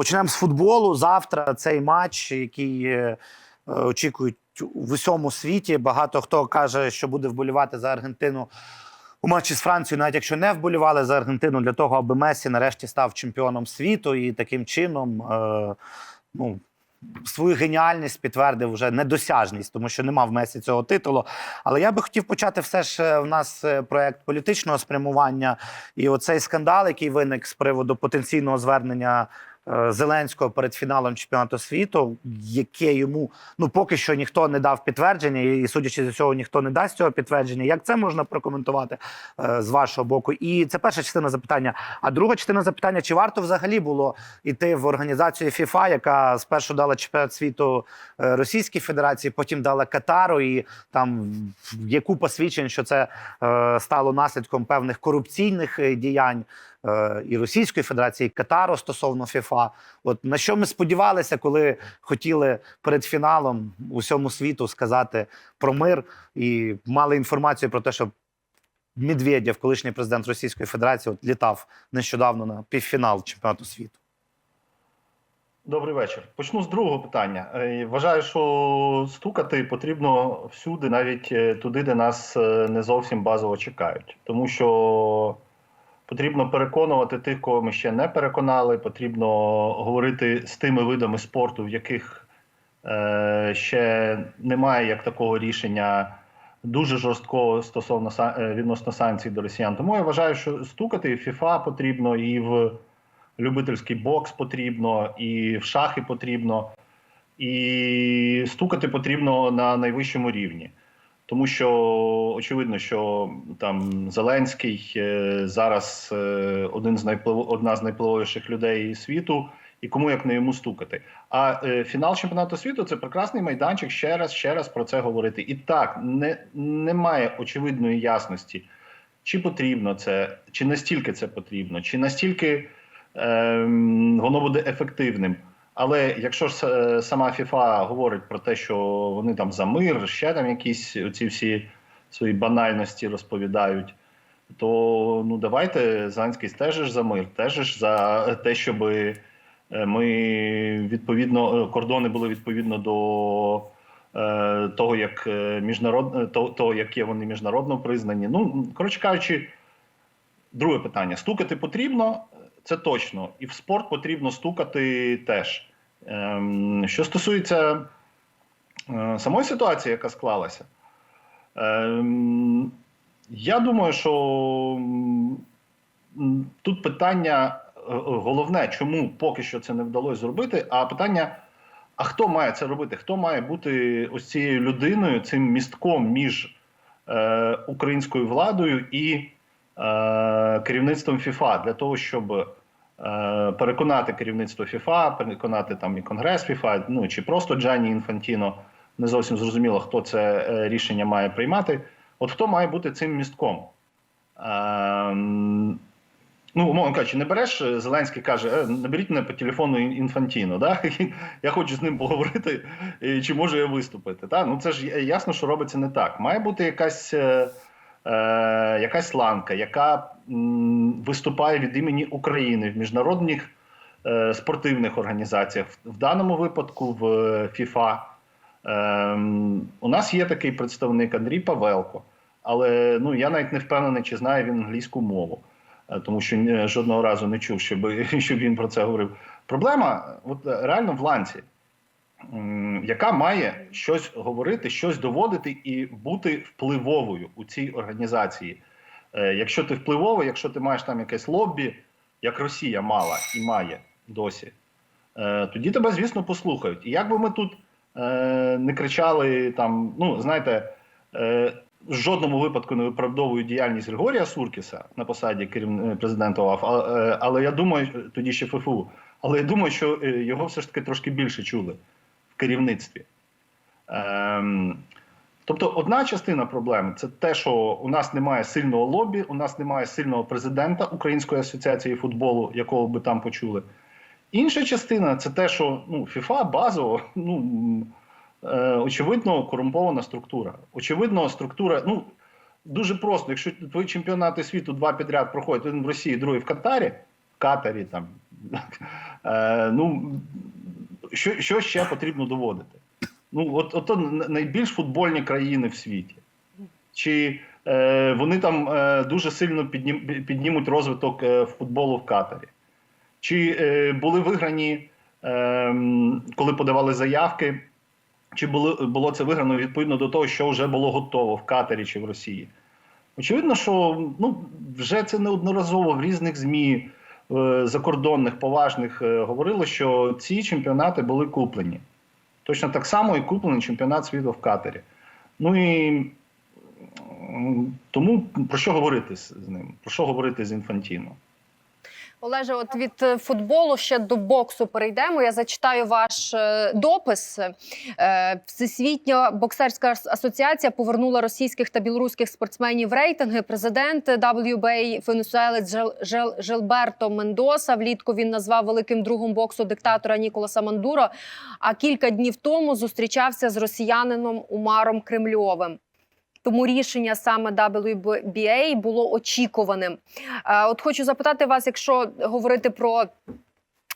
Почнемо з футболу. Завтра цей матч, який е, очікують в усьому світі. Багато хто каже, що буде вболівати за Аргентину у матчі з Францією, навіть якщо не вболівали за Аргентину, для того, аби Месі нарешті став чемпіоном світу і таким чином. Е, ну, Свою геніальність підтвердив вже недосяжність, тому що нема в Месі цього титулу. Але я би хотів почати все ж е, в нас е, проект політичного спрямування. І оцей скандал, який виник з приводу потенційного звернення Зеленського перед фіналом чемпіонату світу, яке йому ну поки що ніхто не дав підтвердження, і судячи з цього, ніхто не дасть цього підтвердження. Як це можна прокоментувати е, з вашого боку? І це перша частина запитання. А друга частина запитання: чи варто взагалі було йти в організацію ФІФА, яка спершу дала чемпіонат світу е, Російській Федерації, потім дала Катару, і там є купа свідчень, що це е, стало наслідком певних корупційних е, діянь е, і Російської Федерації, і Катару стосовно ФІФА. От на що ми сподівалися, коли хотіли перед фіналом усьому світу сказати про мир і мали інформацію про те, що Медведєв, колишній президент Російської Федерації, от літав нещодавно на півфінал чемпіонату світу. Добрий вечір. Почну з другого питання. Е, Вважаю, що стукати потрібно всюди, навіть е, туди, де нас е, не зовсім базово чекають. Тому що потрібно переконувати тих, кого ми ще не переконали. Потрібно говорити з тими видами спорту, в яких е, ще немає як такого рішення дуже жорсткого стосовно е, відносно санкцій до росіян. Тому я вважаю, що стукати в ФІФА потрібно і в любительський бокс потрібно, і в шахи потрібно, і стукати потрібно на найвищому рівні. Тому що очевидно, що там Зеленський е, зараз е, один з найвплив... одна з найвпливовіших людей світу, і кому як не йому стукати. А е, фінал чемпіонату світу це прекрасний майданчик ще раз, ще раз про це говорити. І так, не, немає очевидної ясності, чи потрібно це, чи настільки це потрібно, чи настільки ем, воно буде ефективним. Але якщо ж е, сама ФІФА говорить про те, що вони там за мир, ще там якісь ці всі свої банальності розповідають, то ну давайте Зеленський стежиш за мир, тежиш за те, щоб ми відповідно е, кордони були відповідно до е, того, як е, міжнародно того, яке вони міжнародно признані. Ну коротше кажучи, друге питання: стукати потрібно, це точно, і в спорт потрібно стукати теж. Ем, Що стосується е, самої ситуації, яка склалася, ем, я думаю, що тут питання е, головне, чому поки що це не вдалося зробити, а питання. А хто має це робити? Хто має бути ось цією людиною, цим містком між е, українською владою і керівництвом ФІФА для того, щоб переконати керівництво ФІФА, переконати там і Конгрес ФІФА, ну чи просто Джанні Інфантіно, не зовсім зрозуміло, хто це е, рішення має приймати. От хто має бути цим містком? Е, Ну, умовно кажучи, не береш е, Зеленський каже, «Е, наберіть мене по телефону інфантіно. Да? Я хочу з ним поговорити, чи можу я виступити. Да? Ну це ж ясно, що робиться не так. Має бути якась, е, е, якась ланка, яка виступає від імені України в міжнародних е, спортивних організаціях. В, даному випадку в е, ФІФА. Ем, у нас є такий представник Андрій Павелко, але ну я навіть не впевнений, чи знає він англійську мову. Е, тому що е, жодного разу не чув, щоб, щоб він про це говорив. Проблема от е, реально в ланці, яка має щось говорити, щось доводити і бути впливовою у цій організації. Е, Якщо ти впливовий, якщо ти маєш там якесь лобі, як Росія мала і має досі, е, тоді тебе, звісно, послухають. І як би ми тут е, не кричали, там, ну знаєте. В жодному випадку не виправдовую діяльність Григорія Суркіса на посаді президента ОАФ, але я думаю, тоді ще ФФУ. Але я думаю, що його все ж таки трошки більше чули керівництві. Ем, тобто, одна частина проблеми це те, що у нас немає сильного лобі, у нас немає сильного президента Української асоціації футболу, якого би там почули. Інша частина це те, що ну, ФІФА базово, ну. е, очевидно, корумпована структура. Очевидно, структура. Ну дуже просто. Якщо твої чемпіонати світу два підряд проходять, один в Росії, другий в Катарі, Катарі там Е, ну, що, що ще потрібно доводити? Ну, от, от найбільш футбольні країни в світі. Чи е, вони там е, дуже сильно піднім, піднімуть розвиток е, футболу в Катарі? Чи е, були виграні, е, коли подавали заявки, чи було, було це виграно відповідно до того, що вже було готово в Катарі чи в Росії? Очевидно, що ну, вже це неодноразово в різних ЗМІ закордонних, поважних говорили, говорило, що ці чемпіонати були куплені. Точно так само і куплений чемпіонат світу в Катері. Ну і тому про що говорити з ним? Про що говорити з Інфантіно? Олеже, от від е, футболу ще до боксу перейдемо. Я зачитаю ваш е, допис. Е, Всесвітня боксерська асоціація повернула російських та білоруських спортсменів в рейтинги. Президент WBA венесуелець Жел- Жел- Желберто Мендоса влітку він назвав великим другом боксу диктатора Ніколаса Мандуро. А кілька днів тому зустрічався з росіянином Умаром Кремльовим. Тому рішення саме WBA було очікуваним. Е, От хочу запитати вас, якщо говорити про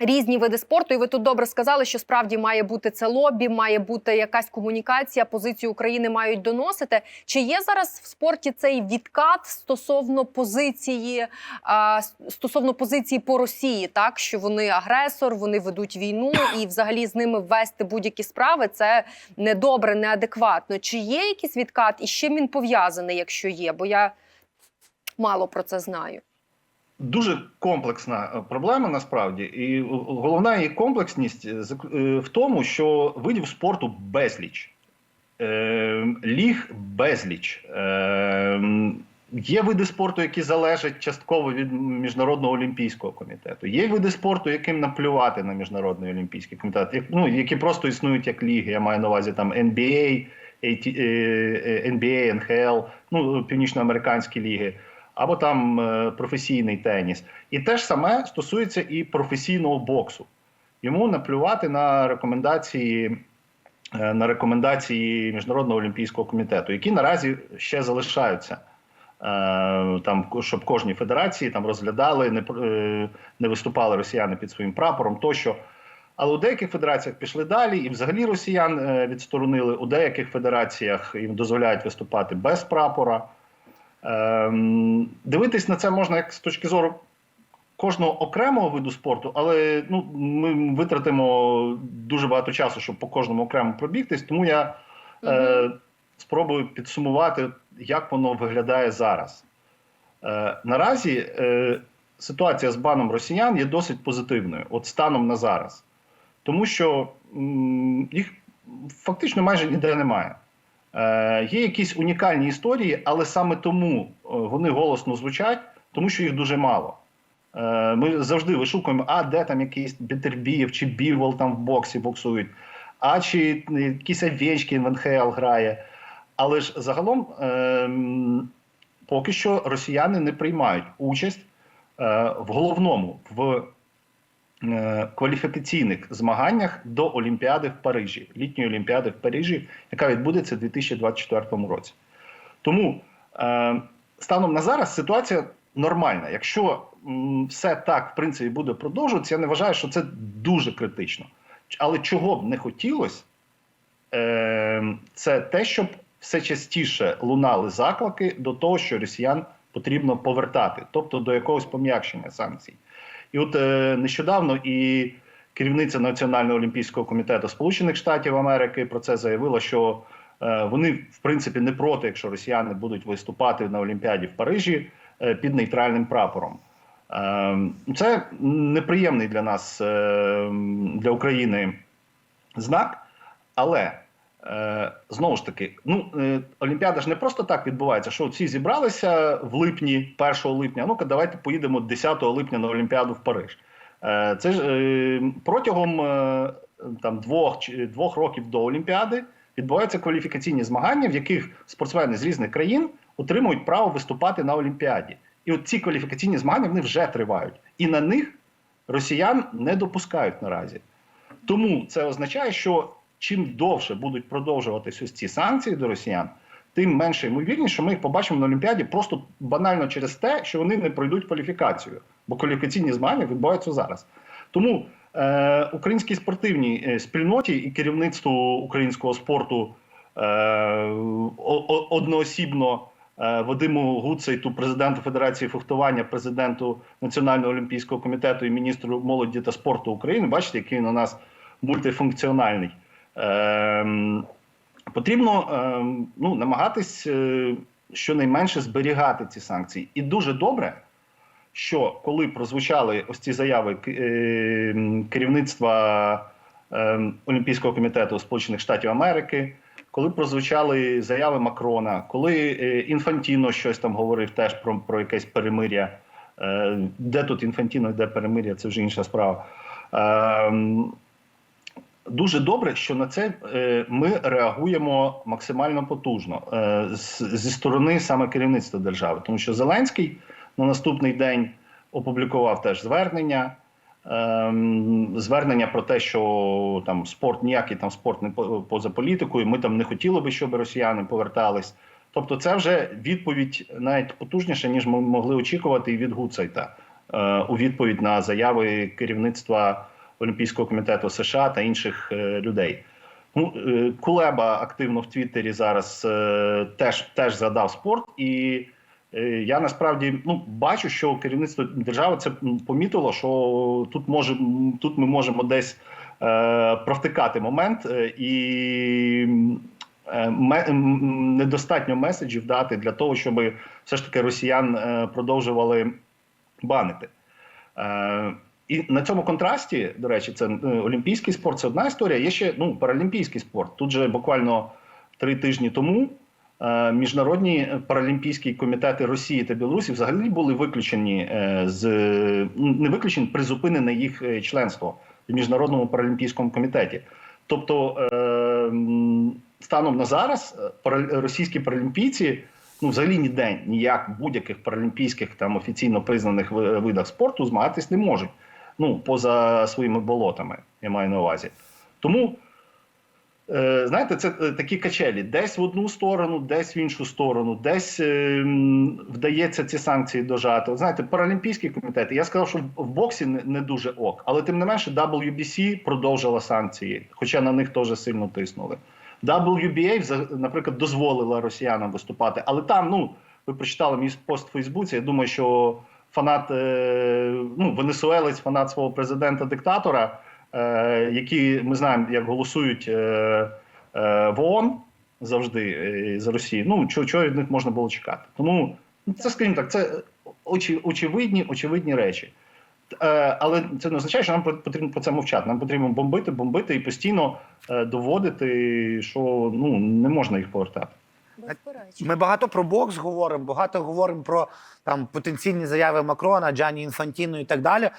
різні види спорту, і ви тут добре сказали, що справді має бути це лобі, має бути якась комунікація, позицію України мають доносити. Чи є зараз в спорті цей відкат стосовно позиції стосовно позиції по Росії, так що вони агресор, вони ведуть війну, і взагалі з ними вести будь-які справи це недобре, неадекватно. Чи є якийсь відкат і з чим він пов'язаний, якщо є? Бо я мало про це знаю. Дуже комплексна е, проблема насправді, і е, головна її комплексність е, в тому, що видів спорту безліч, ліг безліч. Є види спорту, які залежать частково від міжнародного олімпійського комітету. Є види спорту, яким наплювати на міжнародний олімпійський комітет, ну, які просто існують як ліги. Я маю на увазі там NBA, NBA, NHL, ну північноамериканські ліги або там е, професійний теніс. І те ж саме стосується і професійного боксу. Йому наплювати на рекомендації. е, На рекомендації Міжнародного олімпійського комітету, які наразі ще залишаються, Е, там щоб кожній федерації там розглядали, не не виступали росіяни під своїм прапором, тощо. Але у деяких федераціях пішли далі, і взагалі росіян відсторонили. У деяких федераціях їм дозволяють виступати без прапора. Ем, дивитись на це можна як з точки зору кожного окремого виду спорту, але ну, ми витратимо дуже багато часу, щоб по кожному окремо пробігтись. Тому я е, спробую підсумувати, як воно виглядає зараз. Е, наразі е, ситуація з баном росіян є досить позитивною, от станом на зараз. Тому що м, їх фактично майже ніде немає. Е, є якісь унікальні історії, але саме тому е, вони голосно звучать, тому що їх дуже мало. Е, ми завжди вишукуємо, а де там якийсь Бетербієв чи Бівол там в боксі боксують, а чи якийсь Овечкін в НХЛ грає. Але ж загалом е, поки що росіяни не приймають участь в головному в кваліфікаційних змаганнях до Олімпіади в Парижі, літньої Олімпіади в Парижі, яка відбудеться у 2024 році. Тому е, станом на зараз ситуація нормальна. Якщо все так в принципі буде продовжуватися, я не вважаю, що це дуже критично. Але чого б не хотілося, е, це те, щоб все частіше лунали заклики до того, що росіян потрібно повертати, тобто до якогось пом'якшення санкцій. І от е, нещодавно і керівниця Національного олімпійського комітету Сполучених Штатів Америки про це заявила, що е, вони в принципі не проти, якщо росіяни будуть виступати на Олімпіаді в Парижі е, під нейтральним прапором. Е, це неприємний для нас, е, для України знак, але знову ж таки, ну е, Олімпіада ж не просто так відбувається, що всі зібралися в липні, 1 липня. Ну-ка, давайте поїдемо 10 липня на Олімпіаду в Париж. Е, це ж е, протягом е, там двох двох років до Олімпіади відбуваються кваліфікаційні змагання, в яких спортсмени з різних країн отримують право виступати на Олімпіаді. І от ці кваліфікаційні змагання вони вже тривають. І на них росіян не допускають наразі. Тому це означає, що чим довше будуть продовжуватися ці санкції до росіян, тим менше ймовірність, що ми їх побачимо на Олімпіаді просто банально через те, що вони не пройдуть кваліфікацію, бо кваліфікаційні змагання відбуваються зараз. Тому е, українській спортивній е, спільноті і керівництву українського спорту е, одноосібно е, Вадиму Гуцейту, президенту Федерації фехтування, президенту Національного олімпійського комітету і міністру молоді та спорту України. Бачите, який у нас мультифункціональний. Ем, Потрібно ем, ну, намагатись е, щонайменше зберігати ці санкції. І дуже добре, що коли прозвучали ось ці заяви е, керівництва е, Олімпійського комітету Сполучених Штатів Америки, коли прозвучали заяви Макрона, коли е, Інфантіно щось там говорив теж про, про якесь перемиря. Де тут Інфантіно, де перемиря, це вже інша справа. Дуже добре, що на це е, ми реагуємо максимально потужно е, зі сторони саме керівництва держави, тому що Зеленський на наступний день опублікував теж звернення. ем, Звернення про те, що там спорт ніякий там спорт не по- поза політикою. Ми там не хотіли би, щоб росіяни повертались. Тобто, це вже відповідь навіть потужніша, ніж ми могли очікувати і від Гуцайта е, у відповідь на заяви керівництва Олімпійського комітету США та інших е, людей. Ну, е, Кулеба активно в Твіттері зараз е, теж, теж згадав спорт, і я насправді ну, бачу, що керівництво держави це помітило, що тут може тут ми можемо десь е, провтикати момент і е, недостатньо меседжів дати для того, щоб все ж таки росіян продовжували банити. І на цьому контрасті, до речі, це е, олімпійський спорт, це одна історія. Є ще ну, паралімпійський спорт. Тут же буквально три тижні тому е, міжнародні паралімпійські комітети Росії та Білорусі взагалі були виключені е, з ну, не виключені, призупинене їх членство в міжнародному паралімпійському комітеті. Тобто, станом на зараз російські паралімпійці ну взагалі ніде ніяк будь-яких паралімпійських там офіційно признаних видах спорту змагатись не можуть. Ну поза своїми болотами, я маю на увазі. Тому. е, Знаєте, це е, такі качелі: десь в одну сторону, десь в іншу сторону, десь е, вдається ці санкції дожати. От Знаєте, паралімпійські комітети. Я сказав, що в- боксі не, не дуже ок, але тим не менше WBC продовжила санкції, хоча на них теж сильно тиснули. WBA, наприклад, дозволила росіянам виступати, але там, ну ви прочитали мій пост в Фейсбуці. Я думаю, що фанат, е, ну венесуелець, фанат свого президента-диктатора, е, які ми знаємо, як голосують е, в ООН завжди за Росію. Ну чого, від них можна було чекати? Тому ну, це, скажімо так, це очевидні, очевидні речі. Але це не означає, що нам потрібно про це мовчати. Нам потрібно бомбити, бомбити і постійно доводити, що ну не можна їх повертати. Безперечно. Ми багато про бокс говоримо, багато говоримо про там потенційні заяви Макрона, Джані Інфантіно і так далі.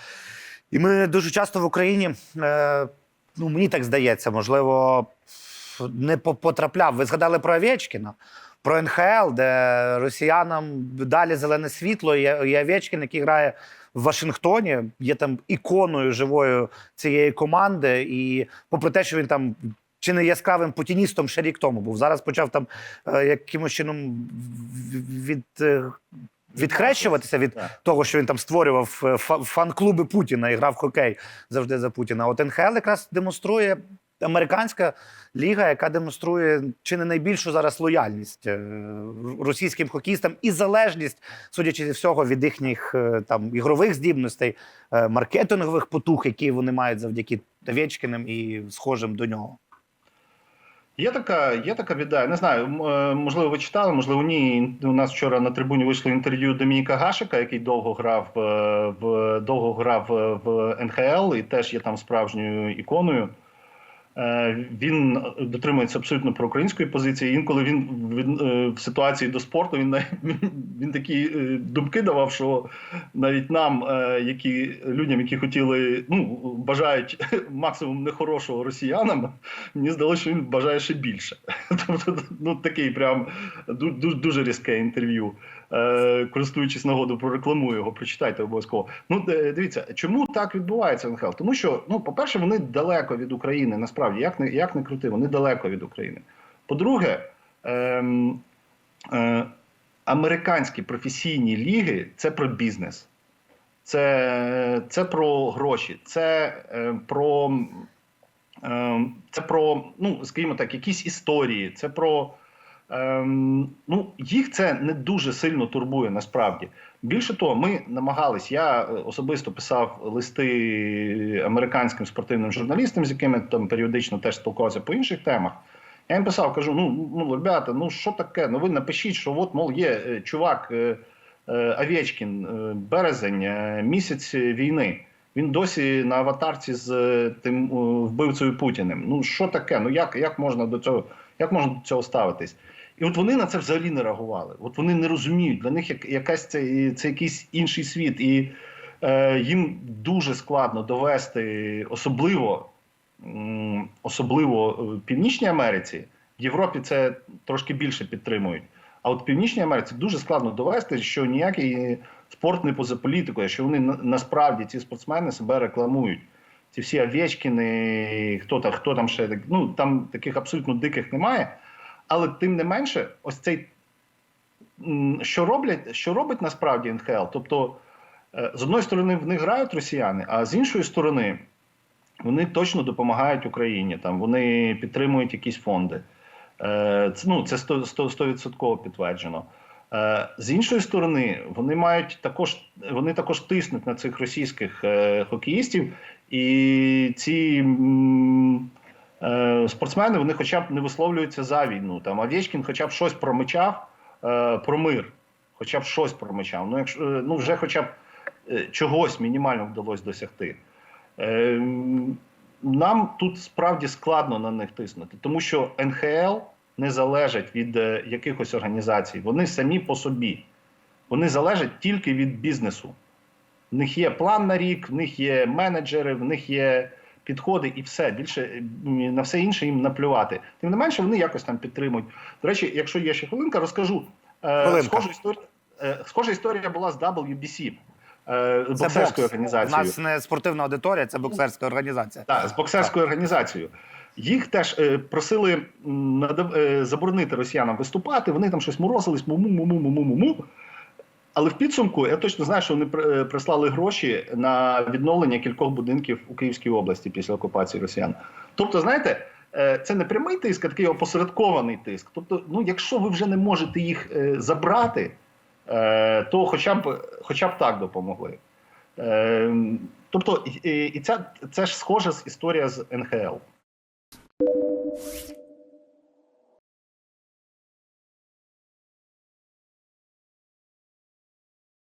І ми дуже часто в Україні, е, ну мені так здається, можливо, не потрапляв. Ви згадали про Овечкіна, про НХЛ, де росіянам далі зелене світло. Є Овечкін, який грає в Вашингтоні, є там іконою живою цієї команди. І попри те, що він там чи не яскравим путіністом ще рік тому був. Зараз почав там е, якимось чином від, е, відхрещуватися від Так. того, що він там створював е, фан-клуби Путіна і грав хокей завжди за Путіна. От НХЛ якраз демонструє американська ліга, яка демонструє чи не найбільшу зараз лояльність російським хокеїстам і залежність, судячи зі всього, від їхніх там ігрових здібностей, маркетингових потух, які вони мають завдяки Овечкіним і схожим до нього. Є така, є така біда. Не знаю, е, можливо, ви читали, можливо, ні. У нас вчора на трибуні вийшло інтерв'ю Домініка Гашика, який довго грав е, в довго грав е, в НХЛ і теж є там справжньою іконою. Е, Він дотримується абсолютно проукраїнської позиції. Інколи він е, в ситуації до спорту він він такі е, думки давав, що навіть нам, які людям, які хотіли, ну бажають максимум нехорошого росіянам, мені здалося, що він бажає ще більше. Тобто, ну такий прям ду- ду- дуже різке інтерв'ю. Е, Користуючись нагодою, прорекламую його, прочитайте обов'язково. Ну, е, дивіться, чому так відбувається НХЛ? Тому що, ну, по-перше, вони далеко від України, насправді, як не, як не крути, вони далеко від України. По-друге, ем, е, американські професійні ліги це про бізнес. це, це про гроші, це е, про, е, це про, ну, скажімо так, якісь історії, це про. Ем, ну, їх це не дуже сильно турбує насправді. Більше того, ми намагались. Я е, особисто писав листи американським спортивним журналістам, з якими там періодично теж спілкувався по інших темах. Я їм писав, кажу: ну, ну ребята, ну що таке? Ну ви напишіть, що от, мов, є е, чувак е, е, березень, місяць війни. Він досі на аватарці з тим вбивцею Путіним. Ну що таке? Ну як, як можна до цього, як можна до цього ставитись? І от вони на це взагалі не реагували. От вони не розуміють. Для них як, якась це, це якийсь інший світ, і е, їм дуже складно довести, особливо, особливо е, в Північній Америці. В Європі це трошки більше підтримують. А от в Північній Америці дуже складно довести, що ніякий спорт не поза політикою, що вони насправді ці спортсмени себе рекламують. Ці всі Овечкіни, хто хто там ще ну там таких абсолютно диких немає. Але тим не менше, ось цей що роблять, що робить насправді НХЛ. Тобто, е, з одної сторони, в них грають росіяни, а з іншої сторони, вони точно допомагають Україні. Там вони підтримують якісь фонди. Це, ну, це 100%, 100, 100% підтверджено. Е, З іншої сторони, вони мають також вони також тиснуть на цих російських е, хокеїстів, і ці спортсмени вони хоча б не висловлюються за війну. Там Овечкін хоча б щось промичав е, про мир, хоча б щось промичав. Ну, якщо е, ну вже хоча б е, чогось мінімально вдалося досягти. Е, нам тут справді складно на них тиснути, тому що НХЛ не залежать від е, якихось організацій. Вони самі по собі. Вони залежать тільки від бізнесу. В них є план на рік, в них є менеджери, в них є підходи і все. Більше на все інше їм наплювати. Тим не менше, вони якось там підтримують. До речі, якщо є ще хвилинка, розкажу. Е, Хвилинка. Схожа історія, е, схожа історія була з WBC, е, Це боксерською бокс. У нас не спортивна аудиторія, це боксерська організація. Так, з боксерською організацією. Їх теж е, просили надав- е, заборонити росіянам виступати. Вони там щось морозились, му му му му му му му Але в підсумку я точно знаю, що вони е, прислали гроші на відновлення кількох будинків у Київській області після окупації росіян. Тобто, знаєте, е, це не прямий тиск, а такий опосередкований тиск. Тобто, ну, якщо ви вже не можете їх е, забрати, то хоча б, хоча б так допомогли. Тобто, і ця це ж схожа з- історія з НХЛ.